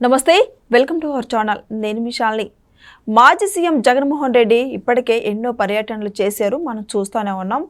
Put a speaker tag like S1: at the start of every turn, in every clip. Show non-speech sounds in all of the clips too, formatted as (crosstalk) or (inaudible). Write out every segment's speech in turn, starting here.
S1: నమస్తే welcome to our channel. నేను మీ శాలిని. మాజీ సీఎం జగన్మోహన్ రెడ్డి ఇప్పటికే ఎన్నో పర్యటనలు చేశారు. మనం చూస్తూనే ఉన్నాం.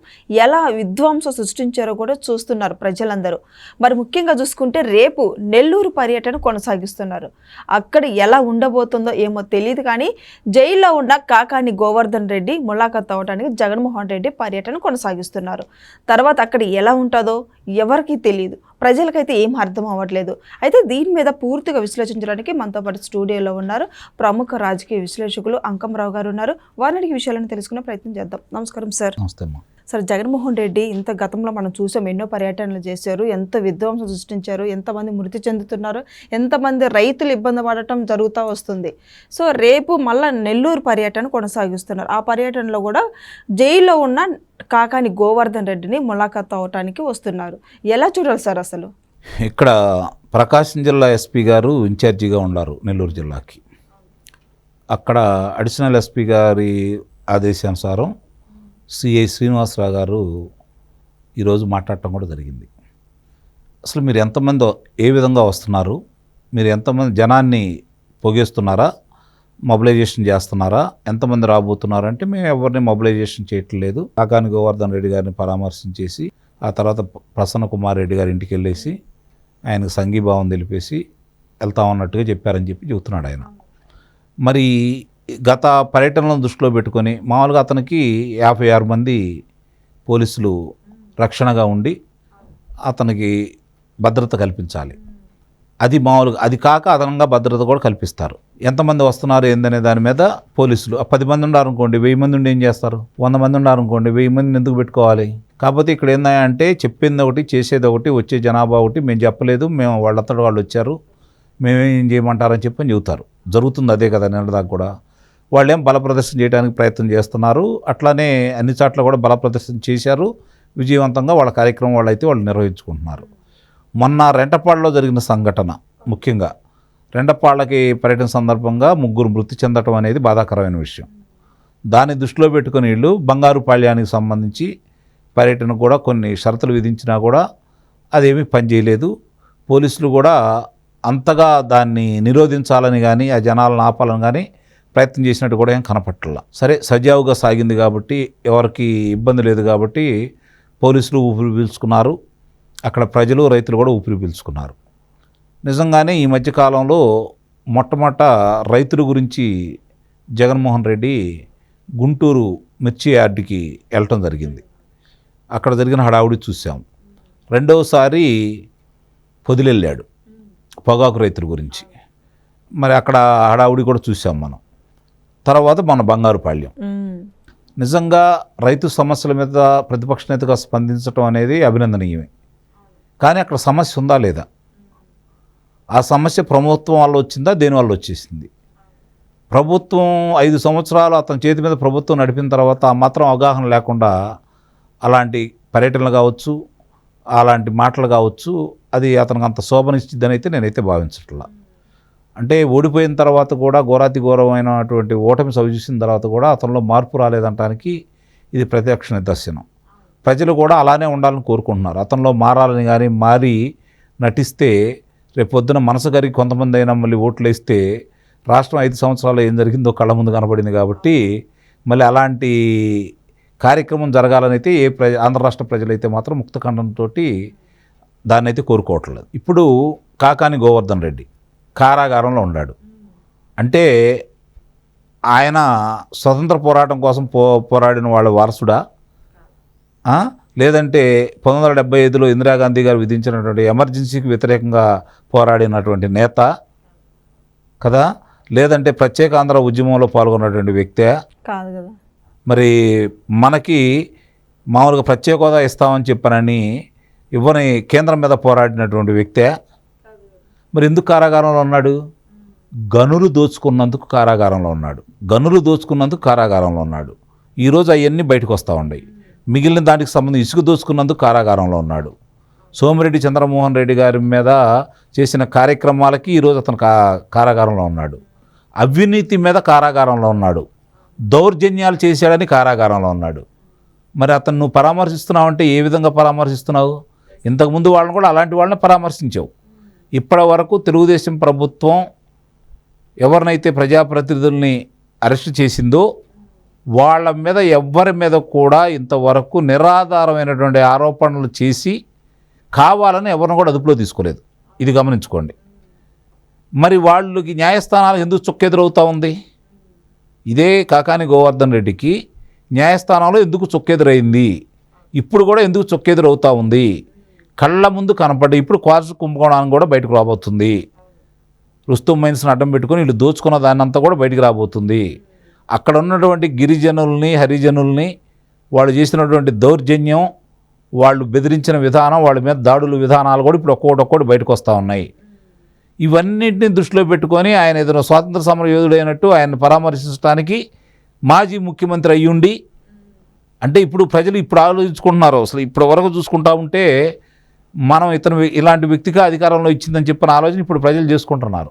S1: ఎలా విధ్వంసం సృష్టించారో కూడా చూస్తున్నారు ప్రజలందరూ. మరి ముఖ్యంగా చూసుకుంటే రేపు నెల్లూరు పర్యటన కొనసాగిస్తున్నారు. అక్కడ ఎలా ఉండబోతుందో ఏమో తెలియదు కానీ జైల్లో ఉన్న కాకాని గోవర్ధన్ రెడ్డి ములాఖత్ అవ్వడానికి జగన్మోహన్ రెడ్డి పర్యటన కొనసాగిస్తున్నారు. తర్వాత అక్కడ ఎలా ఉంటుందో ఎవరికీ తెలియదు. ప్రజలకైతే ఏం అర్థం అవ్వట్లేదు. అయితే దీని మీద పూర్తిగా విశ్లేషించడానికి మనతో పాటు స్టూడియోలో ఉన్నారు ప్రముఖ రాజకీయ విశ్లేషకులు అంకంరావు గారు ఉన్నారు. వారిని విషయాలను తెలుసుకునే ప్రయత్నం చేద్దాం. నమస్కారం సార్.
S2: నమస్తే
S1: సార్ జగన్మోహన్ రెడ్డి ఇంత గతంలో మనం చూసాం ఎన్నో పర్యటనలు చేశారు ఎంత విధ్వంసం సృష్టించారు ఎంతమంది మృతి చెందుతున్నారు ఎంతమంది రైతులు ఇబ్బంది పడటం జరుగుతూ వస్తుంది. సో రేపు మళ్ళీ నెల్లూరు పర్యటన కొనసాగిస్తున్నారు. ఆ పర్యటనలో కూడా జైల్లో ఉన్న కాకాని గోవర్ధన్ రెడ్డిని ములాఖాత్ అవటానికి వస్తున్నారు. ఎలా చూడాలి సార్ అసలు?
S2: ఇక్కడ ప్రకాశం జిల్లా ఎస్పీ గారు ఇన్ఛార్జిగా ఉన్నారు నెల్లూరు జిల్లాకి. అక్కడ అడిషనల్ ఎస్పీ గారి ఆదేశానుసారం సిఐ శ్రీనివాసరావు గారు ఈరోజు మాట్లాడటం కూడా జరిగింది. అసలు మీరు ఎంతమంది ఏ విధంగా వస్తున్నారు? మీరు ఎంతమంది జనాన్ని పొగేస్తున్నారా? మొబిలైజేషన్ చేస్తున్నారా? ఎంతమంది రాబోతున్నారంటే మేము ఎవరిని మొబిలైజేషన్ చేయట్లేదు కాకాని గోవర్ధన్ రెడ్డి గారిని పరామర్శించేసి ఆ తర్వాత ప్రసన్న కుమార్ రెడ్డి గారి ఇంటికి వెళ్ళేసి ఆయనకు సంఘీభావం తెలిపేసి వెళ్తామన్నట్టుగా చెప్పారని చెప్పి చెబుతున్నాడు ఆయన. మరి గత పర్యటనలను దృష్టిలో పెట్టుకొని మామూలుగా అతనికి యాభై ఆరు మంది పోలీసులు రక్షణగా ఉండి అతనికి భద్రత కల్పించాలి. అది మామూలుగా అది కాక అదనంగా భద్రత కూడా కల్పిస్తారు. ఎంతమంది వస్తున్నారు ఏందనే దాని మీద పోలీసులు ఆ పది మంది ఉన్నారు అనుకోండి వెయ్యి మంది ఉండి ఏం చేస్తారు? వంద మంది ఉన్నారు అనుకోండి వెయ్యి మందిని ఎందుకు పెట్టుకోవాలి? కాకపోతే ఇక్కడ ఏందంటే చెప్పింది ఒకటి చేసేది ఒకటి వచ్చే జనాభా ఒకటి మేము చెప్పలేదు మేము వాళ్ళంతటి వాళ్ళు వచ్చారు మేమేం చేయమంటారని చెప్పి అని చెబుతారు. జరుగుతుంది అదే కదా నిన్నదాకా కూడా. వాళ్ళేం బలప్రదర్శన బల ప్రదర్శన చేయడానికి ప్రయత్నం చేస్తున్నారు. అట్లానే అన్ని చోట్ల కూడా బల ప్రదర్శన చేశారు. విజయవంతంగా వాళ్ళ కార్యక్రమం వాళ్ళు అయితే వాళ్ళు నిర్వహించుకుంటున్నారు. మొన్న రెంటపాడులో జరిగిన సంఘటన ముఖ్యంగా. రెండపాళ్ళకి పర్యటన సందర్భంగా ముగ్గురు మృతి చెందటం అనేది బాధాకరమైన విషయం. దాన్ని దృష్టిలో పెట్టుకుని వీళ్ళు బంగారు పాళ్యానికి సంబంధించి పర్యటన కూడా కొన్ని షరతులు విధించినా కూడా అదేమీ పనిచేయలేదు పోలీసులు కూడా అంతగా దాన్ని నిరోధించాలని కానీ ఆ జనాలను ఆపాలని కానీ ప్రయత్నం చేసినట్టు కూడా ఏం కనపట్ల సరే సజావుగా సాగింది కాబట్టి ఎవరికి ఇబ్బంది లేదు కాబట్టి పోలీసులు ఊపిరి పీల్చుకున్నారు. అక్కడ ప్రజలు రైతులు కూడా ఊపిరి పీల్చుకున్నారు. నిజంగానే ఈ మధ్యకాలంలో మొట్టమొదట రైతుల గురించి జగన్మోహన్ రెడ్డి గుంటూరు మిర్చి యార్డుకి వెళ్ళటం జరిగింది. అక్కడ జరిగిన హడావుడి చూసాం. రెండవసారి పొదిలెళ్ళాడు పొగాకు రైతుల గురించి. మరి అక్కడ హడావుడి కూడా చూసాం మనం. తర్వాత మన బంగారుపాళ్యం. నిజంగా రైతు సమస్యల మీద ప్రతిపక్ష నేతగా స్పందించడం అనేది అభినందనీయమే. కానీ అక్కడ సమస్య ఉందా లేదా? ఆ సమస్య ప్రభుత్వం వల్ల వచ్చిందా? దేని వల్ల వచ్చేసింది? ప్రభుత్వం ఐదు సంవత్సరాలు అతని చేతి మీద ప్రభుత్వం నడిపిన తర్వాత మాత్రం అవగాహన లేకుండా అలాంటి పర్యటనలు కావచ్చు అలాంటి మాటలు కావచ్చు అది అతనికి అంత శోభనిస్తుందని అయితే నేనైతే భావించట్లా. అంటే ఓడిపోయిన తర్వాత కూడా ఘోరాతి ఘోరమైనటువంటి ఓటమి సవిచూసిన తర్వాత కూడా అతనిలో మార్పు రాలేదంటానికి ఇది ప్రత్యక్ష నిదర్శనం. ప్రజలు కూడా అలానే ఉండాలని కోరుకుంటున్నారు. అతనిలో మారాలని కానీ మారి నటిస్తే రేపు పొద్దున మనసు కరిగి కొంతమంది అయినా మళ్ళీ ఓట్లు వేస్తే రాష్ట్రం ఐదు సంవత్సరాలు ఏం జరిగిందో కళ్ళ ముందు కనబడింది కాబట్టి మళ్ళీ అలాంటి కార్యక్రమం జరగాలనైతే ఏ ప్రజ ఆంధ్ర రాష్ట్ర ప్రజలైతే మాత్రం ముక్తఖండంతో దాన్ని అయితే కోరుకోవట్లేదు. ఇప్పుడు కాకాని గోవర్ధన్ రెడ్డి. కారాగారంలో ఉన్నాడు అంటే ఆయన స్వతంత్ర పోరాటం కోసం పో పోరాడిన వాళ్ళ వారసుడా? లేదంటే పంతొమ్మిది వందల డెబ్బై ఐదులో ఇందిరాగాంధీ గారు విధించినటువంటి ఎమర్జెన్సీకి వ్యతిరేకంగా పోరాడినటువంటి నేత కదా? లేదంటే ప్రత్యేక ఆంధ్ర ఉద్యమంలో పాల్గొన్నటువంటి వ్యక్తే?
S1: కాదు కదా.
S2: మరి మనకి మామూలుగా ప్రత్యేక హోదా ఇస్తామని చెప్పానని ఇవ్వని కేంద్రం మీద పోరాడినటువంటి వ్యక్తే? మరి ఎందుకు కారాగారంలో ఉన్నాడు? గనులు దోచుకున్నందుకు కారాగారంలో ఉన్నాడు. గనులు దోచుకున్నందుకు కారాగారంలో ఉన్నాడు. ఈరోజు అవన్నీ బయటకు వస్తూ ఉన్నాయి. మిగిలిన దానికి సంబంధించి ఇసుక దోచుకున్నందుకు కారాగారంలో ఉన్నాడు. సోమిరెడ్డి చంద్రమోహన్ రెడ్డి గారి మీద చేసిన కార్యక్రమాలకి ఈరోజు అతను కా కారాగారంలో ఉన్నాడు. అవినీతి మీద కారాగారంలో ఉన్నాడు. దౌర్జన్యాలు చేశాడని కారాగారంలో ఉన్నాడు. మరి అతను నువ్వు పరామర్శిస్తున్నావు అంటే ఏ విధంగా పరామర్శిస్తున్నావు? ఇంతకుముందు వాళ్ళని కూడా అలాంటి వాళ్ళని పరామర్శించావు. ఇప్పటి వరకు తెలుగుదేశం ప్రభుత్వం ఎవరినైతే ప్రజాప్రతినిధుల్ని అరెస్ట్ చేసిందో వాళ్ళ మీద ఎవ్వరి మీద కూడా ఇంతవరకు నిరాధారమైనటువంటి ఆరోపణలు చేసి కావాలని ఎవరిని కూడా అదుపులో తీసుకోలేదు. ఇది గమనించుకోండి. మరి వాళ్ళకి న్యాయస్థానాలు ఎందుకు చొక్కెదురవుతూ ఉంది? ఇదే కాకాని గోవర్ధన్ రెడ్డికి న్యాయస్థానంలో ఎందుకు చొక్కెదురైంది? ఇప్పుడు కూడా ఎందుకు చొక్కెదురవుతూ ఉంది? కళ్ళ ముందు కనపడి ఇప్పుడు క్వార్స్ కుంభకోణాన్ని కూడా బయటకు రాబోతుంది. రుస్తుం మైన్స్ని అడ్డం పెట్టుకొని వీళ్ళు దోచుకున్న దాన్నంతా కూడా బయటికి రాబోతుంది. అక్కడ ఉన్నటువంటి గిరిజనుల్ని హరిజనుల్ని వాళ్ళు చేసినటువంటి దౌర్జన్యం వాళ్ళు బెదిరించిన విధానం వాళ్ళ మీద దాడుల విధానాలు కూడా ఇప్పుడు ఒక్కొక్కటి ఒక్కోటి బయటకు వస్తూ ఉన్నాయి. ఇవన్నింటిని దృష్టిలో పెట్టుకొని ఆయన ఏదైనా స్వాతంత్ర సమర యోధుడైనట్టు ఆయన పరామర్శించడానికి మాజీ ముఖ్యమంత్రి అయ్యుండి అంటే ఇప్పుడు ప్రజలు ఇప్పుడు ఆలోచించుకుంటున్నారు. అసలు ఇప్పటి వరకు చూసుకుంటా ఉంటే మనం ఇతను ఇలాంటి వ్యక్తిగా అధికారంలో ఇచ్చిందని చెప్పిన ఆలోచన ఇప్పుడు ప్రజలు చేసుకుంటున్నారు.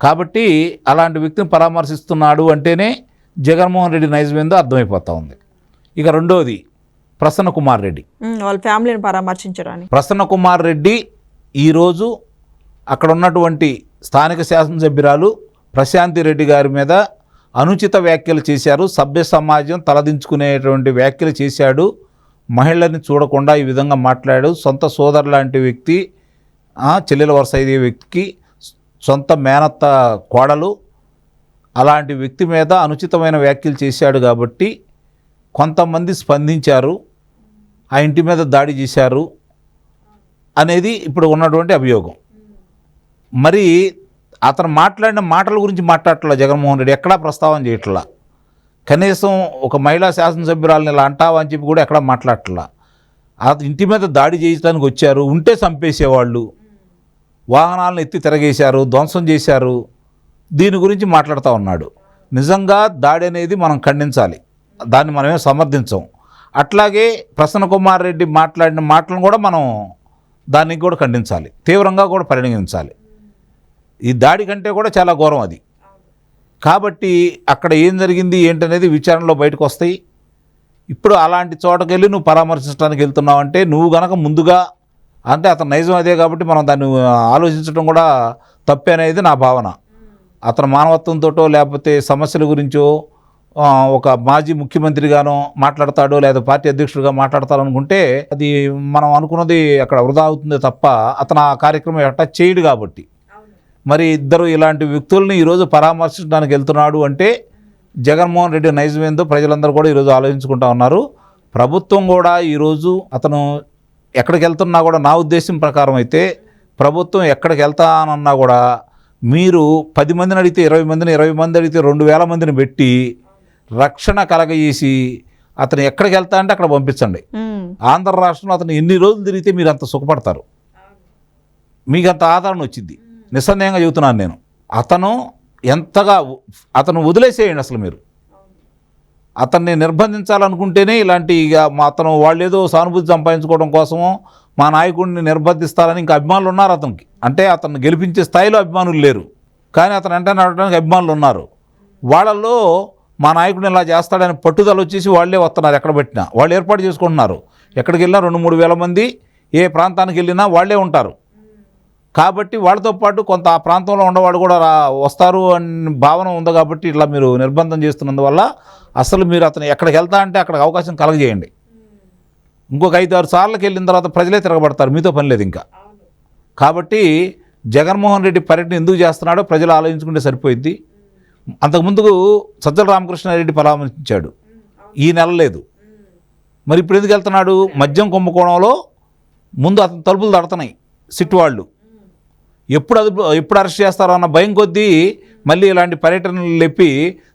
S2: కాబట్టి అలాంటి వ్యక్తిని పరామర్శిస్తున్నాడు అంటేనే జగన్మోహన్ రెడ్డి నైజం ఏందో అర్థమైపోతా ఉంది. ఇక రెండోది ప్రసన్న కుమార్ రెడ్డి.
S1: వాళ్ళ ఫ్యామిలీని పరామర్శించడానికి.
S2: ప్రసన్న కుమార్ రెడ్డి ఈరోజు అక్కడ ఉన్నటువంటి స్థానిక శాసనసభ్యురాలు ప్రశాంతి రెడ్డి గారి మీద అనుచిత వ్యాఖ్యలు చేశారు. సభ్య సమాజం తలదించుకునేటువంటి వ్యాఖ్యలు చేశాడు. మహిళని చూడకుండా ఈ విధంగా మాట్లాడాడు. సొంత సోదరు లాంటి వ్యక్తి చెల్లెల వరుస అయ్యే వ్యక్తికి సొంత మేనత్త కోడలు అలాంటి వ్యక్తి మీద అనుచితమైన వ్యాఖ్యలు చేశాడు కాబట్టి కొంతమంది స్పందించారు ఆ ఇంటి మీద దాడి చేశారు అనేది ఇప్పుడు ఉన్నటువంటి అభియోగం. మరి అతను మాట్లాడిన మాటల గురించి మాట్లాడట్లా జగన్మోహన్ రెడ్డి? ఎక్కడా ప్రస్తావన చేయట్లా? కనీసం ఒక మహిళా శాసనసభ్యురాలని ఇలా అంటావా అని చెప్పి కూడా ఎక్కడ మాట్లాడట్లా. ఆ ఇంటి మీద దాడి చేయడానికి వచ్చారు ఉంటే చంపేసేవాళ్ళు. వాహనాలను ఎత్తి తిరగేశారు ధ్వంసం చేశారు. దీని గురించి మాట్లాడుతూ ఉన్నాడు. నిజంగా దాడి అనేది మనం ఖండించాలి. దాన్ని మనమే సమర్థించం. అట్లాగే ప్రసన్న కుమార్ రెడ్డి మాట్లాడిన మాటలను కూడా మనం దానికి కూడా ఖండించాలి. తీవ్రంగా కూడా పరిగణించాలి. ఈ దాడి కంటే కూడా చాలా ఘోరం అది. కాబట్టి అక్కడ ఏం జరిగింది ఏంటనేది విచారణలో బయటకు వస్తాయి. ఇప్పుడు అలాంటి చోటకి వెళ్ళి నువ్వు పరామర్శించడానికి వెళ్తున్నావు అంటే నువ్వు గనక ముందుగా అంటే అతను నైజం అదే కాబట్టి మనం దాన్ని ఆలోచించడం కూడా తప్పే అనేది నా భావన. అతను మానవత్వంతోటో లేకపోతే సమస్యల గురించో ఒక మాజీ ముఖ్యమంత్రిగానో మాట్లాడతాడో లేదా పార్టీ అధ్యక్షుడిగా మాట్లాడతాడనుకుంటే అది మనం అనుకున్నది అక్కడ వృధా అవుతుంది తప్ప అతను ఆ కార్యక్రమం ఎట్టా చేయడు కాబట్టి. మరి ఇద్దరు ఇలాంటి వ్యక్తుల్ని ఈరోజు పరామర్శించడానికి వెళ్తున్నాడు అంటే జగన్మోహన్ రెడ్డి నైజం ఏందో ప్రజలందరూ కూడా ఈరోజు ఆలోచించుకుంటా ఉన్నారు. ప్రభుత్వం కూడా ఈరోజు అతను ఎక్కడికి వెళ్తున్నా కూడా నా ఉద్దేశం ప్రకారం అయితే ప్రభుత్వం ఎక్కడికి వెళ్తానన్నా కూడా మీరు పది మందిని అడిగితే ఇరవై మందిని ఇరవై మంది అడిగితే రెండు వేల మందిని పెట్టి రక్షణ కలగజేసి అతను ఎక్కడికి వెళ్తా అంటే అక్కడ పంపించండి. ఆంధ్ర రాష్ట్రంలో అతను ఎన్ని రోజులు తిరిగితే మీరు అంత సుఖపడతారు? మీకు అంత ఆదరణ వచ్చింది. నిస్సందేహంగా చెబుతున్నాను నేను. అతను ఎంతగా అతను వదిలేసేయండి అసలు మీరు. అతన్ని నిర్బంధించాలనుకుంటేనే ఇలాంటి ఇక మా అతను వాళ్ళు ఏదో సానుభూతి సంపాదించుకోవడం కోసమో మా నాయకుడిని నిర్బంధిస్తారని ఇంకా అభిమానులు ఉన్నారు అతనికి. అంటే అతను గెలిపించే స్థాయిలో అభిమానులు లేరు. కానీ అతను వెంటనే నడవడానికి అభిమానులు ఉన్నారు. వాళ్ళల్లో మా నాయకుడిని ఇలా చేస్తాడని పట్టుదల వచ్చేసి వాళ్ళే వస్తున్నారు ఎక్కడ పెట్టినా. వాళ్ళు ఏర్పాటు చేసుకుంటున్నారు. ఎక్కడికి వెళ్ళినా రెండు మూడు వేల మంది ఏ ప్రాంతానికి వెళ్ళినా వాళ్ళే ఉంటారు. కాబట్టి వాళ్ళతో పాటు కొంత ఆ ప్రాంతంలో ఉన్నవాడు కూడా వస్తారు అని భావన ఉంది కాబట్టి ఇట్లా మీరు నిర్బంధం చేస్తున్నందువల్ల అసలు మీరు అతను ఎక్కడికి వెళ్తా అంటే అక్కడికి అవకాశం కలగజేయండి. ఇంకొక ఐదు ఆరు సార్లకి వెళ్ళిన తర్వాత ప్రజలే తిరగబడతారు. మీతో పని లేదు ఇంకా. కాబట్టి జగన్మోహన్ రెడ్డి పర్యటన ఎందుకు చేస్తున్నాడో ప్రజలు ఆలోచించుకుంటే సరిపోయింది అంతకుముందు సజ్జల రామకృష్ణారెడ్డి పరామర్శించాడు. ఈ నెల లేదు. మరి ఇప్పుడు ఎందుకు వెళ్తున్నాడు? మద్యం కుంభకోణంలో ముందు అతను తలుపులు తడుతున్నాయి. సిట్ వాళ్ళు. ఎప్పుడు అదుపు ఎప్పుడు అరెస్ట్ చేస్తారో అన్న భయం కొద్దీ మళ్ళీ ఇలాంటి పర్యటనలు లేపి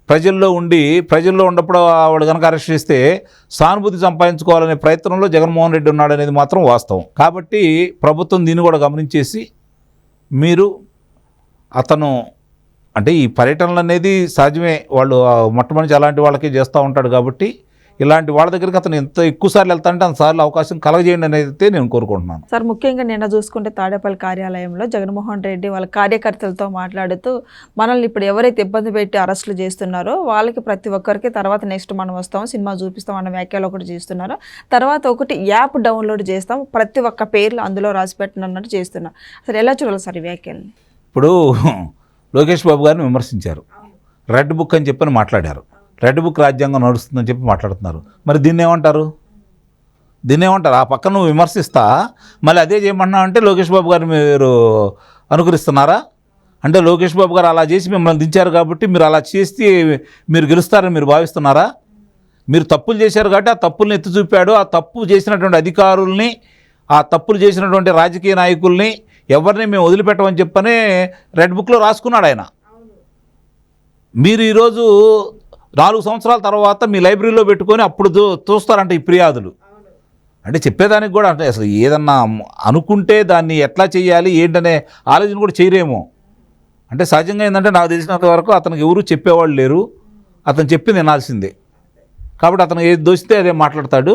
S2: ప్రజల్లో ఉండి ప్రజల్లో ఉన్నప్పుడు వాడు కనుక అరెస్ట్ చేస్తే సానుభూతి సంపాదించుకోవాలనే ప్రయత్నంలో జగన్మోహన్ రెడ్డి ఉన్నాడు అనేది మాత్రం వాస్తవం. కాబట్టి ప్రభుత్వం దీన్ని కూడా గమనించేసి మీరు అతను అంటే ఈ పర్యటనలు అనేది సహజమే వాళ్ళు మొట్టమొదటి అలాంటి వాళ్ళకి చేస్తూ ఉంటాడు కాబట్టి ఇలాంటి వాళ్ళ దగ్గరికి అతను ఎంత ఎక్కువసార్లు వెళ్తాంటే అంతసార్లు అవకాశం కలగజేయండి అనేది అయితే నేను కోరుకుంటున్నాను.
S1: సార్ ముఖ్యంగా నిన్న చూసుకుంటే తాడేపల్లి కార్యాలయంలో జగన్మోహన్ రెడ్డి వాళ్ళ కార్యకర్తలతో మాట్లాడుతూ మనల్ని ఇప్పుడు ఎవరైతే ఇబ్బంది పెట్టి అరెస్టులు చేస్తున్నారో వాళ్ళకి ప్రతి ఒక్కరికి తర్వాత నెక్స్ట్ మనం వస్తాం సినిమా చూపిస్తాం అన్న వ్యాఖ్యలు ఒకటి చేస్తున్నారు. తర్వాత ఒకటి యాప్ డౌన్లోడ్ చేస్తాం ప్రతి ఒక్క పేర్లు అందులో రాసి పెట్టినట్టు చేస్తున్నారు అసలు ఎలా చూడాలి సార్ ఈ వ్యాఖ్యల్ని?
S2: ఇప్పుడు (laughs) లోకేష్ బాబు గారిని విమర్శించారు. రెడ్ బుక్ అని చెప్పని మాట్లాడారు. రెడ్ బుక్ రాజ్యాంగం నడుస్తుందని చెప్పి మాట్లాడుతున్నారు. మరి దీన్ని ఏమంటారు? దీన్ని ఏమంటారు? ఆ పక్కన నువ్వు విమర్శిస్తా మళ్ళీ అదే చేయమన్నావు అంటే లోకేష్ బాబు గారు మీరు అనుకరిస్తున్నారా? అంటే లోకేష్ బాబు గారు అలా చేసి మిమ్మల్ని దించారు కాబట్టి మీరు అలా చేస్తే మీరు గెలుస్తారని మీరు భావిస్తున్నారా? మీరు తప్పులు చేశారు కాబట్టి ఆ తప్పుల్ని ఎత్తి చూపాడు ఆ తప్పు చేసినటువంటి అధికారుల్ని ఆ తప్పులు చేసినటువంటి రాజకీయ నాయకుల్ని ఎవరిని మేము వదిలిపెట్టమని చెప్పని రెడ్ బుక్లో రాసుకున్నాడు ఆయన. మీరు ఈరోజు నాలుగు సంవత్సరాల తర్వాత మీ లైబ్రరీలో పెట్టుకొని అప్పుడు చూస్తారంటే చూస్తారంట ఈ ఫిర్యాదులు అంటే చెప్పేదానికి కూడా అంటే అసలు ఏదన్నా అనుకుంటే దాన్ని ఎట్లా చేయాలి ఏంటనే ఆలోచన కూడా చేయరేమో. అంటే సహజంగా ఏంటంటే నాకు తెలిసినంత వరకు అతనికి ఎవరు చెప్పేవాళ్ళు లేరు. అతను చెప్పింది వినాల్సిందే. కాబట్టి అతను ఏది దోస్తే అదే మాట్లాడతాడు.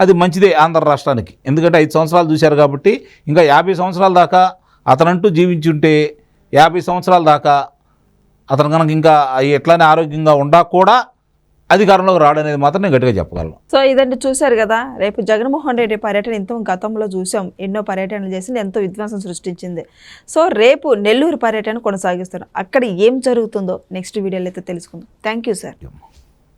S2: అది మంచిదే ఆంధ్ర రాష్ట్రానికి. ఎందుకంటే ఐదు సంవత్సరాలు చూశారు కాబట్టి ఇంకా యాభై సంవత్సరాల దాకా అతనంటూ జీవించి ఉంటే యాభై సంవత్సరాల దాకా అతను కనుక ఇంకా ఎట్లానే ఆరోగ్యంగా ఉండా కూడా అధికారంలోకి రాడనేది మాత్రం నేను గట్టిగా చెప్పగలను.
S1: సో ఇదండి చూశారు కదా రేపు జగన్మోహన్ రెడ్డి పర్యటన ఎంతో గతంలో చూసాం. ఎన్నో పర్యటనలు చేసింది ఎంతో విధ్వంసం సృష్టించింది. సో రేపు నెల్లూరు పర్యటన కొనసాగిస్తారు. అక్కడ ఏం జరుగుతుందో నెక్స్ట్ వీడియోలో అయితే తెలుసుకుందాం. Thank you sir.